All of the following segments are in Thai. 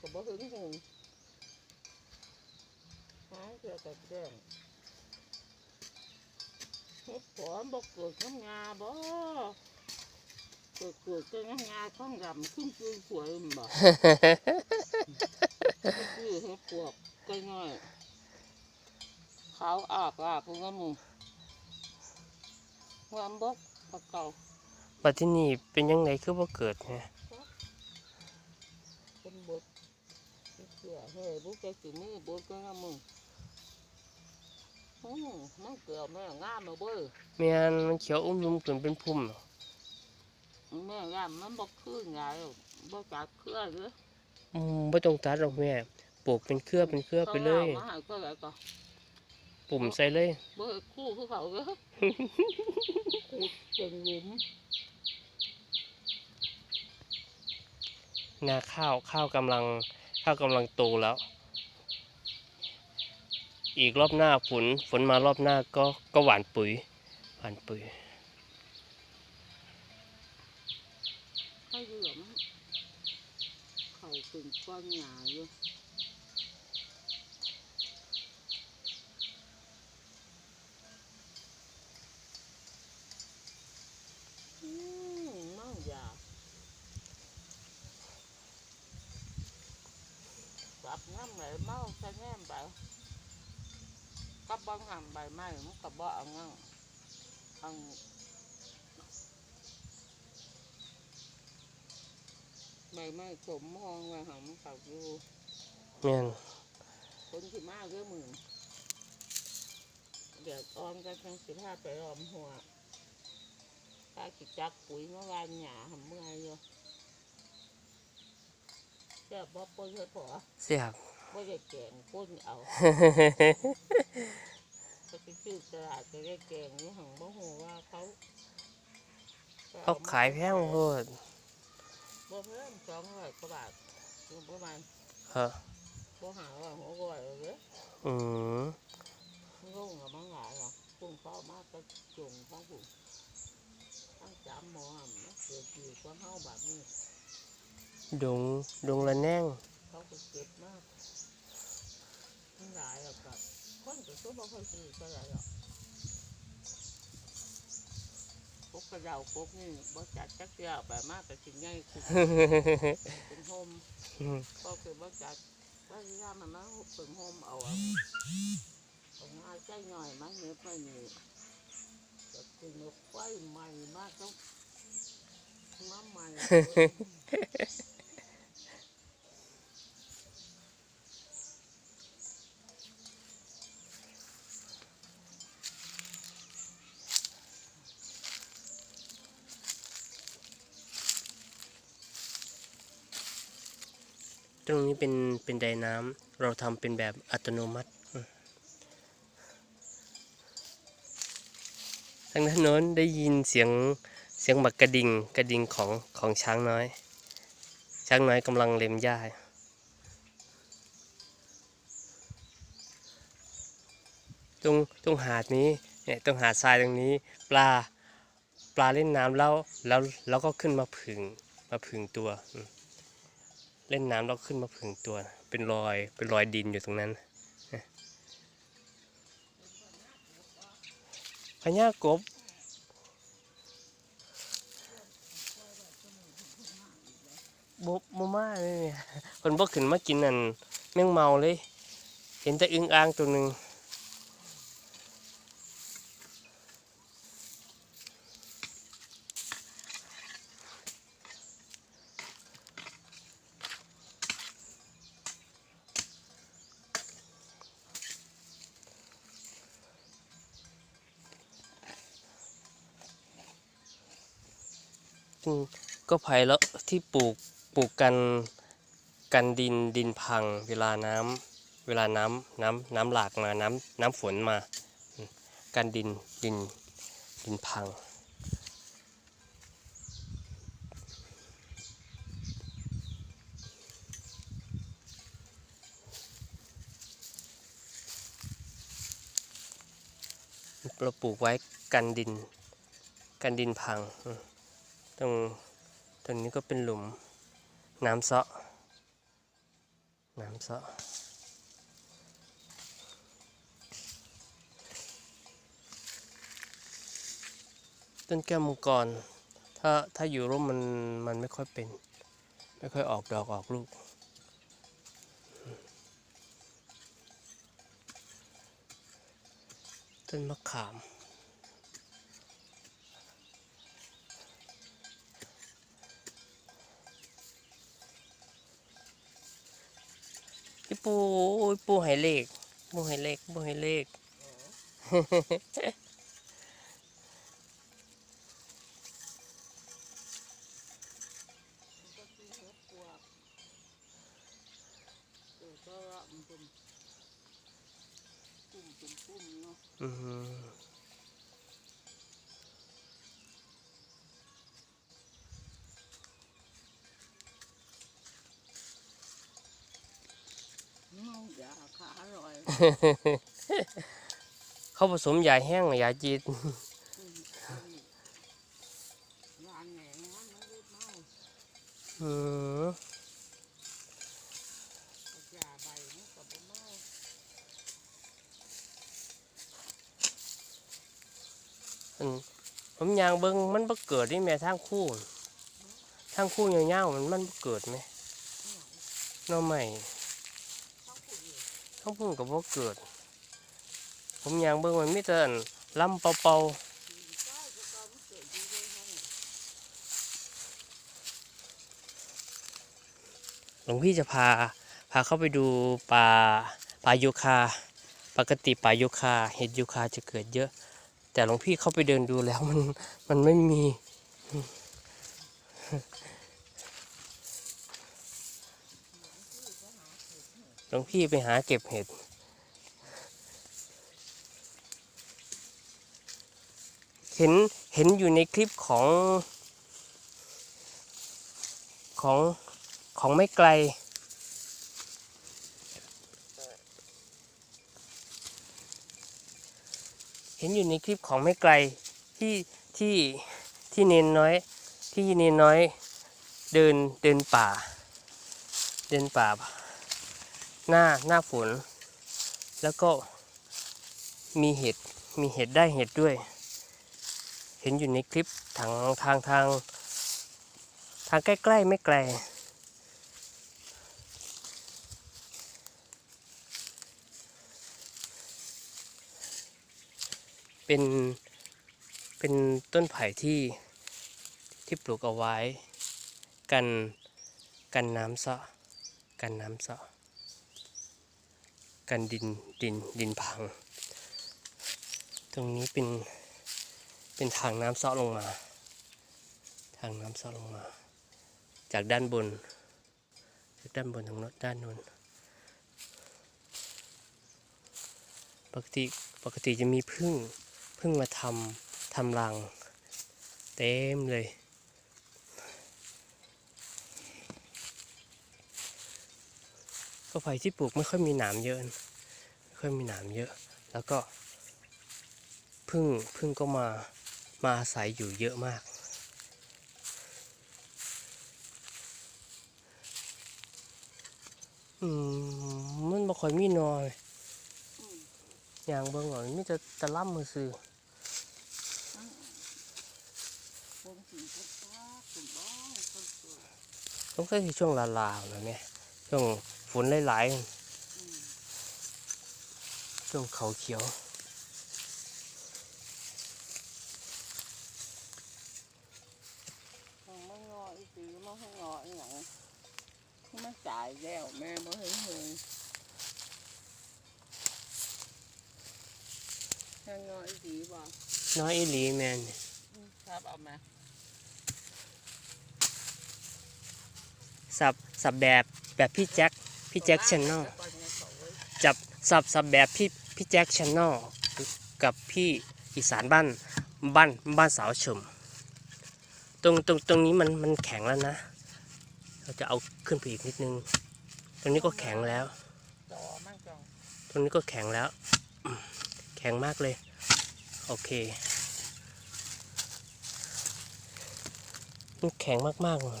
ก็บ่ถึงหงหาเกี่ยวกับแดงเฮ็ดฝอนบ่เกิดน้ำงาบ่เกิดเกิดก็น้ำงาข้องดำขึ้นปืนสวยมันบ่คือเฮ็ดปวกก็ง่ายขาวอากอากมันก็มึงงามบ่ปะเก่าบัดที่นี่เป็นยังไงคือบ่เกิดเนี่ย เป็นบดเสือเฮ้ยบุกใจสิมือบดก็งามมึงอืมมันเกลือแม่งามมาเบ้อแม่นมันเขียวอุ้มลุมขึ้นเป็นพุ่มเนาะแม่งามมันบ่คืนไงบ่จัดเครือหรืออืมบ่ต้องตัดหรอกแม่ปลูกเป็นเครือเป็นเครือไปเลยขาอามาให้ก็แล้วก็ปุ่มใส่เลยบ่ให้คู่คือเขาเด้อขุดเป็นหลุมนาข้าวข้าวกำลัง ถ้ากำลังโตแล้ว อีกรอบหน้าฝนฝนมารอบหน้าก็ก็หวานปุ๋ยหวานปุ๋ยให้เหลือมเขาเป็นก้างหนาอยู่อืมมั่งยาจั บน้ำไหลเมาใส่แง่มไปกับบังหำใบไม้มันกับบ่เอางั้งอังใบไม้สมมองไว้หำเขาอยู่แม่นคนที่มาเรื่องมือเดี๋ยวตอนกันทั้งสิบห้าไปรอมหัวถ้ากิจักปุ๋ยเมื่อวานหยาหำเมื่อยอยู่ เจ้าบ่ปนเลยพอเสียบ บ่ได้แกงป้นเอาก็ไปซื้อตลาดจะได้แกงนี่หังบ่ฮู้ว่าเขาเขาขายแพงโพดบ่เพิ่มสองร้อยกว่าบาทอยู่ประมาณฮะบ่หาว่าหัวก้อยเลยอืมงงกับมังหลายหรอกปุ่งเข้ามากก็จงทั้งปุ่งทั้งจามหมอหำนะเกิดอยู่ก็เฮาแบบนี้ ดงดงละแนงเขาก็เก็บมากมังหลายหรอกกับคนก็ซื้อบ่ค่อยซื้อก็ได้หรอกพวกกระเดาพวกนี่บ่จัดจักเดียวแบบมากแต่สิ่งใหญ่คือเป็นโฮมก็คือบ่จัดว่าที่ย่ามันมาเป็นโฮมเอาอะเอาง่าใจหน่อยมั้งเนื้อไปนี่ก็คือเนื้อไฟใหม่มากต้องมาใหม่ เป็นเป็นไดน้ำเราทำเป็นแบบอัตโนมัติทางด้านโน้นได้ยินเสียงเสียงหมักกระดิ่งกระดิ่งของของช้างน้อย ช้างน้อยกำลังเล็มหญ้าตรงตรงหาดนี้เนี่ยตรงหาดทรายตรงนี้ ปลาปลาเล่นน้ำแล้วแล้วแล้วก็ขึ้นมาผึ่งมาผึ่งตัวอืม เล่นน้ำแล้วขึ้นมาผึ่งตัว เป็นรอยเป็นรอยดินอยู่ตรงนั้นพญากบบบมามาเลยเนี่ยคนบ่ขึ้นมากินนั่นแมงเมาเลย เห็นแต่อึ้งอ่างตัวหนึ่ง งก็ไผ่แล้วที่ปลูกปลูกกันกันดินดินพังเวลาน้ำเวลาน้ำน้ำน้ำหลากมาน้ำน้ำฝนมา กันดินดินดินพัง เราปลูกไว้กันดินกันดินพังอื ตรงตรงนี้ก็เป็นหลุมน้ำเซาะน้ำเสาะต้นแก้วมังกร ถ้าถ้าอยู่ร่มมันมันไม่ค่อยเป็น ไม่ค่อยออกดอกออกลูก ต้นมะขาม ปูปูให้เลขปูให้เลขปูให้เลข มันก็คือเฮ็ดปวกเออก็ว่ามันเป็นปุ่มเป็นปุ่มเนาะ อืม เมา ยาขาอร่อยเขาผสมยาแห้งยาจีนอืมอืมยาแหน่งมันไม่ได้เมาอืมยาใบมันก็บ่เมาอันผมยางเบิงมันบ่เกิดนี่แม่ทางคู่ทางคู่ยาวๆมันมันบ่เกิดไหมหน้อใหม่ เขาพูดอยู่างพุ่งกับบ่เกิด ผมยางเบิงมันมีแต่อันลำเป่าเกิดอยู่ด้วยฮะเนี่ยๆหลวงพี่จะพาพาเข้าไปดูป่าป่าโยคา ปกติป่าโยคาเห็ดโยคาจะเกิดเยอะ แต่หลวงพี่เข้าไปเดินดูแล้วมันมันไม่มี หลวงพี่ไปหาเก็บเห็ด เห็นเห็นอยู่ในคลิปของ ของของไม่ไกล เห็นอยู่ในคลิปของไม่ไกลที่ที่ที่เนนน้อยที่เนนน้อยเดินเดินป่า เดินป่า หน้าหน้าฝน แล้วก็มีเห็ดมีเห็ดได้เห็ดด้วย เห็นอยู่ในคลิปทางทางทาง ทางใกล้ๆไม่ไกลเป็นเป็นต้นไผ่ที่ที่ปลูกเอาไว้ กันกันน้ำเซาะกันน้ำเซาะ กันดินดินดินพัง ตรงนี้เป็นเป็นทางน้ำเซาะลงมา ทางน้ำเซาะลงมา จากด้านบน จากด้านบนทางนด้านนู้นปกติปกติจะมีพึ่งพึ่งมาทำทำรัง เต็มเลย ไผ่ที่ปลูกไม่ค่อยมีหนามเยอะไม่ค่อยมีหนามเยอะ แล้วก็พึ่งพึ่งก็มามาอาศัยอยู่เยอะมาก อืมมันบ่ค่อยมีนอยอืมอย่างเบิ่งก่อนมีแต่ตะล่ำมือซื้อต้องคนเกิดต้องใช้ช่วงลาลาวนะเนี่ยช่วง ฝนหลายอืมๆช่วงเขาเขียวคงไม่งออีกทีมันให้งออีหยังที่มันจ่ายแล้วแม่บ่เห็นเลยให้งออีกทีบ่น้อยอีหลีแมนครับเอามาสับสับแบบแบบพี่แจ็ค พี่แจ็คชแนลจับสับสับแบบพี่พี่แจ็คชแนลกับพี่อีสานบ้านบ้านบ้านสาวชม ตรงตรงตรงนี้มันมันแข็งแล้วนะ เราจะเอาขึ้นไปอีกนิดนึง ตรงนี้ก็แข็งแล้ว ตรงนี้ก็แข็งแล้ว แข็งมากเลย โอเคมันแข็งมากๆเลย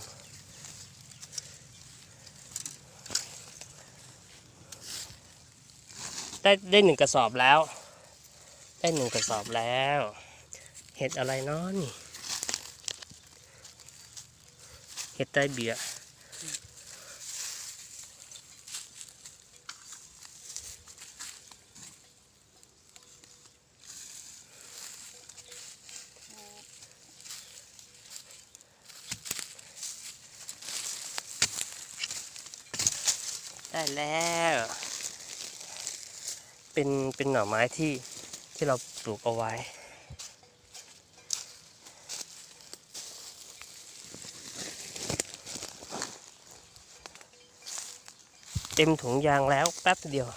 ได้ได้หนึ่งกระสอบแล้ว ได้หนึ่งกระสอบแล้ว เห็ดอะไรเนาะนี่เห็ดใต้เบียได้แล้ว เป็นเป็นหน่อไม้ที่ที่เราปลูกเอาไว้ เต็มถุงยางแล้วแป๊บเดียว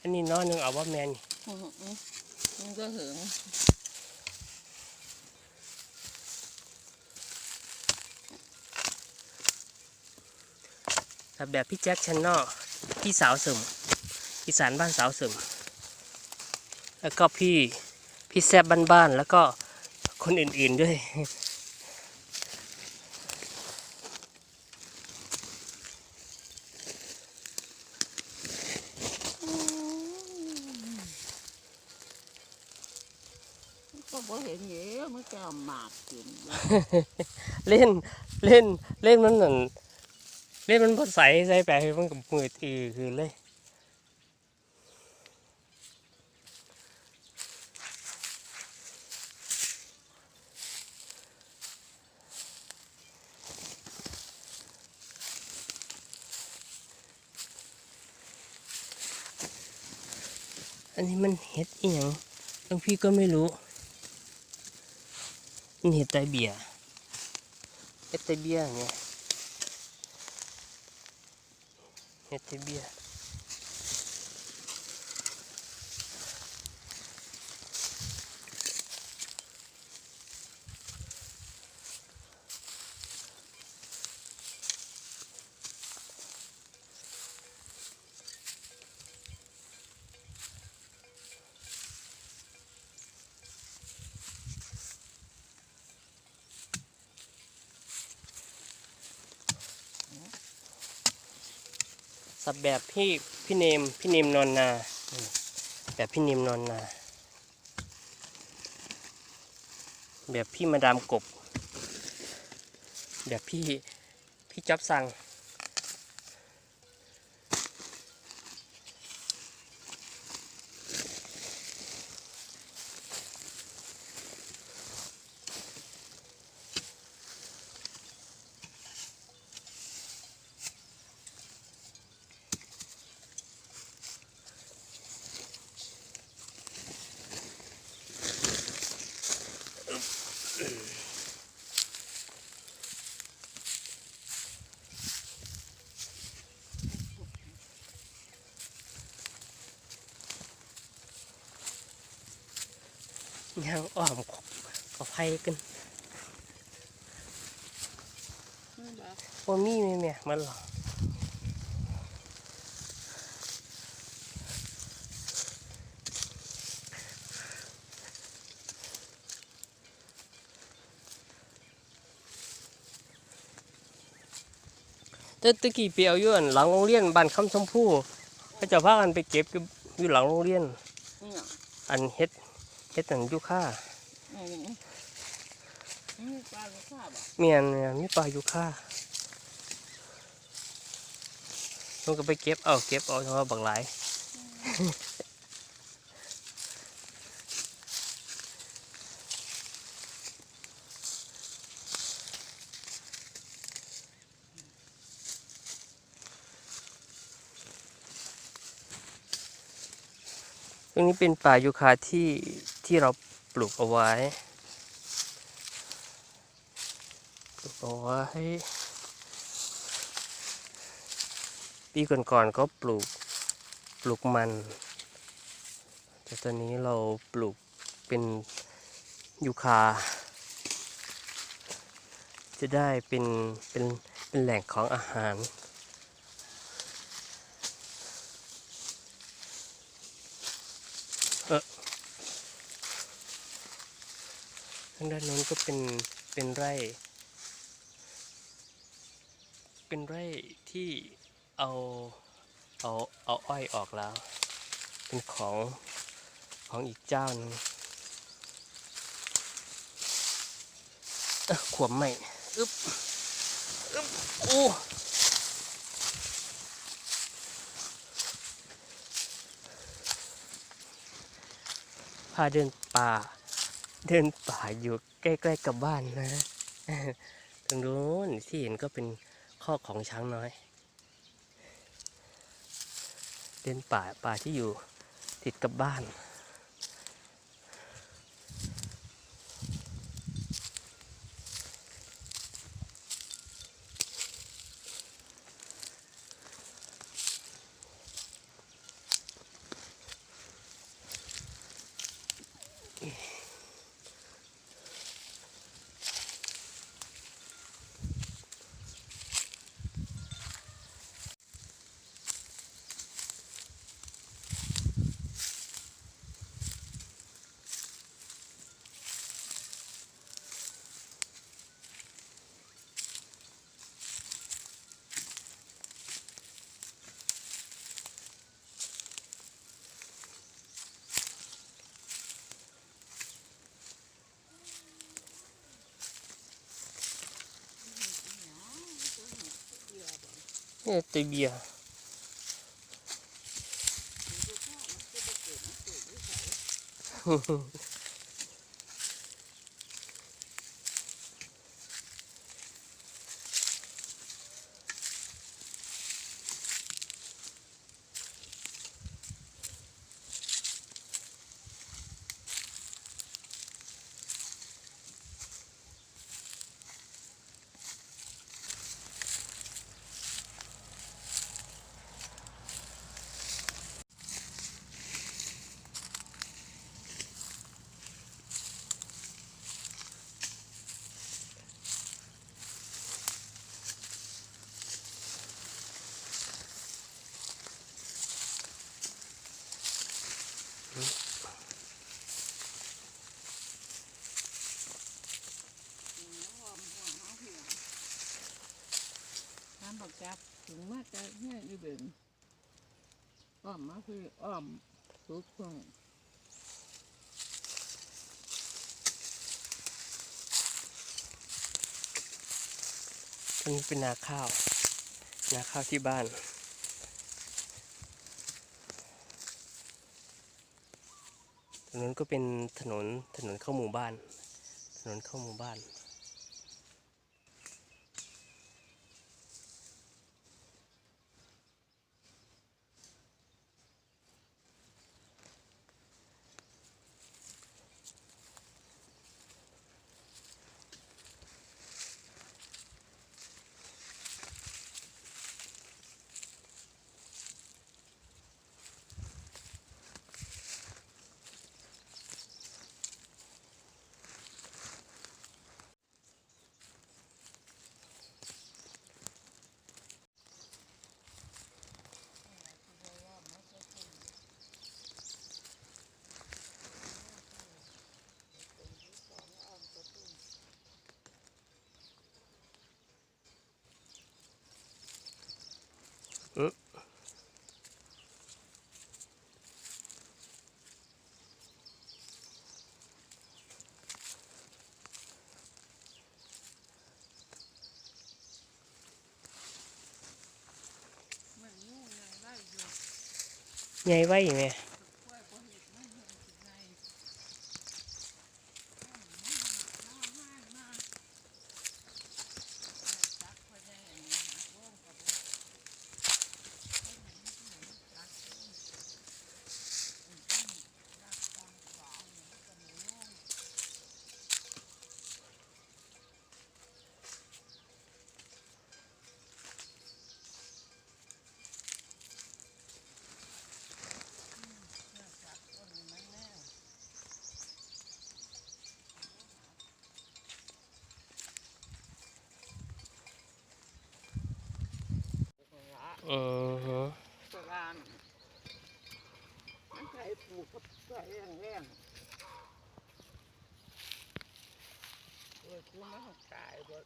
อันนี้น้อยหนึงเอาว่าแมนอื้อหือมันก็หึงถ้าแบบพี่แจ็คชันนอพี่สาวเสริม อีสานบ้านสาวเสริมแล้วก็พี่พี่แซบบ้านๆแล้วก็คนอื่นๆด้วยก็บ่เห็นเยอะมันก็เอาหมากกินอยู่เล่นเล่นเล่นมันเหมือนเล่นมันพอใสใส่ไปมันกับมือตีคือเลย อันนี้มันเห็ดอีหยังบางพี่ก็ไม่รู้มันเห็ดไตเบียเห็ดไตเบี้ยเนี่ยเห็ดไตเบี้ย สับแบบพี่พี่เนมพี่เนมนอนนา แบบพี่เนมนอนนา แบบพี่มาดามกบ แบบพี่พี่จับสั่ง ยังอ้อมก็ไฟกันนี่บ่ว่ามีไหมแม่มันหรอแต่ตะกี้เปียวอยู่อั่นหลังโรงเรียนบ้านคำชมพู่เขาเจะพากันไปเก็บอยู่อยู่หลังโรงเรียนนี่หยังอันเฮ็ด เฮ็ดอันยูค่าอืมนี่ปลาเมียนเมียนมีปลายูค่ามันก็ไปเก็บเอาเก็บเอาเพราะว่าบักหลายตรงนี้เป็นป่ายูคาที่ ที่เราปลูกเอาไว้ ปลูกเอาไว้ ปีก่อนๆก็ปลูกปลูกมัน แต่ตอนนี้เราปลูกเป็นยูคา จะได้เป็นเป็นเป็นแหล่งของอาหาร ทางด้านโน้นก็เป็นเป็นไร่ เป็นไร่ที่เอาเอาเอาอ้อยออกแล้ว เป็นของของอีกเจ้านึงขวมใหม่อึ๊บอึ๊บโอ้พาเดินป่า เดินป่าอยู่ใกล้ๆกับบ้านนะตรงนู้นที่เห็นก็เป็นข้อของช้างน้อย เดินป่าป่าที่อยู่ติดกับบ้าน เนี่ย น้ำบักจับถึงมาจะเนี่ยอีเบนอ้อมมาคืออ้อมทุกช่วงอันนี้เป็นนาข้าว นาข้าวที่บ้าน ถนนก็เป็นถนนถนนเข้าหมู่บ้าน ถนนเข้าหมู่บ้านมัน ใหญ่ไว้ไหม กล้วยบ่เห็ดไม่เห็นสิไงจักพอได้อันนี้หักวงกับบ่ เออฮึโบราณมันใช้ปลูกกับใช้แรงๆเลยกูมาหกตายหมด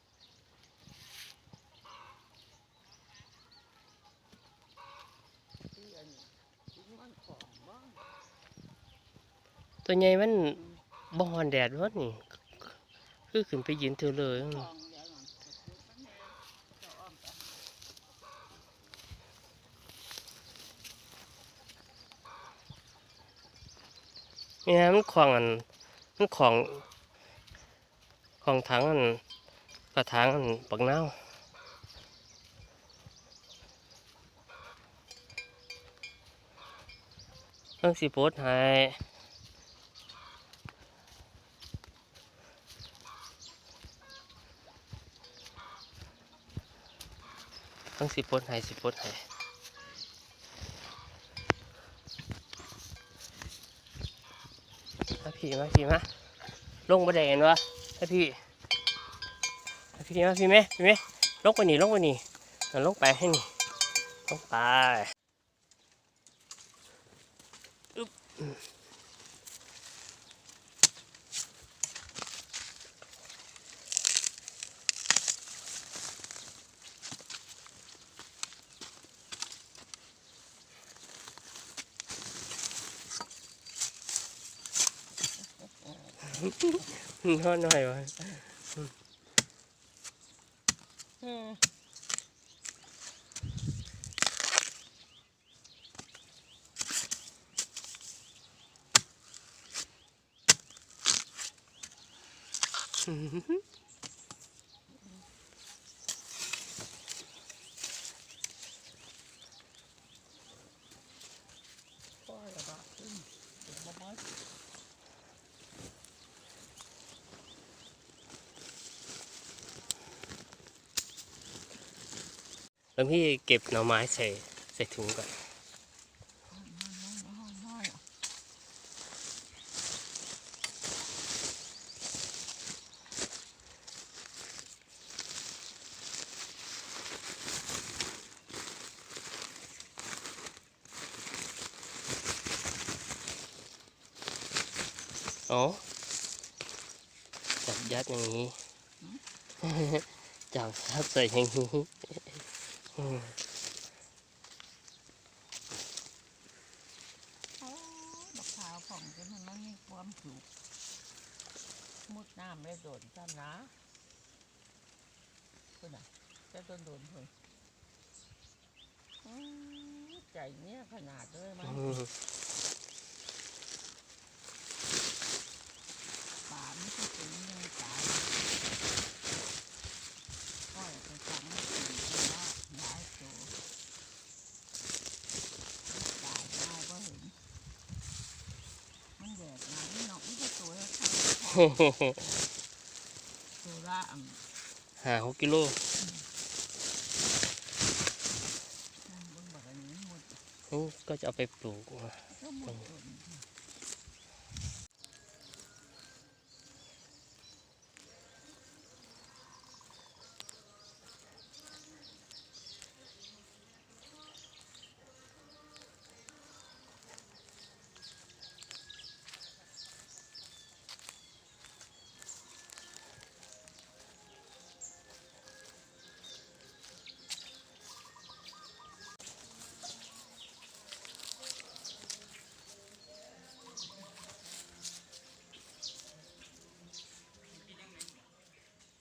ที่อันนี้ที่มันของบ้างตัวใหญ่มันบ่ฮอนแดดวะนี่ คือขึ้นไปยืนเธอเลยของเดี๋ยวมันมันแน่จะอ้อมไป นี่นะมันของอันมันของของถังอันกระถางอันปักเน่าเรื่องสิโพสต์ให้เรื่องสิโพสต์ให้สิโพสต์ให้มา พี่มาพี่มาลงบันไดเห็นวะให้พี่พี่มาพี่ไหมพี่ไหมลงไปนี่ลงไปนี่ลงไปให้นี่ลงไปอึ๊บ นอนหน่อยวะ อืม ก็ระบาดขึ้นเป็นบ่บ่อย แล้วพี่เก็บหน่อไม้ใส่ใส่ถุงก่อนน้อยอ๋อจับยัดอย่างนี้จับยัดใส่อย่างนี้ บักขาวของจนมันมีความสุขมุดน้ำไม่โดนซ้ำนะคุณอะจะโดนโดนเพิ่นอื้อใจเนี่ยขนาดเลยมันอืมป่าไม่ใช่เป็นเรื่องตายก็ไปฟังไม่ถึงว่าหลายตัวตายได้ก็เห็น มันแดดหนาวนี่เนาะไม่ใช่ตัวแล้ว ค่ะตัวละอ่ำหาหกกิโลบนบักอันนี้หมดอืมก็จะเอาไปปลูก ก็หมดต้น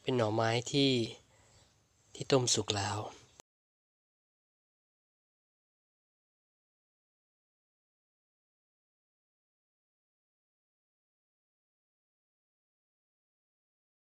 เป็นหน่อไม้ที่ที่ต้มสุกแล้ว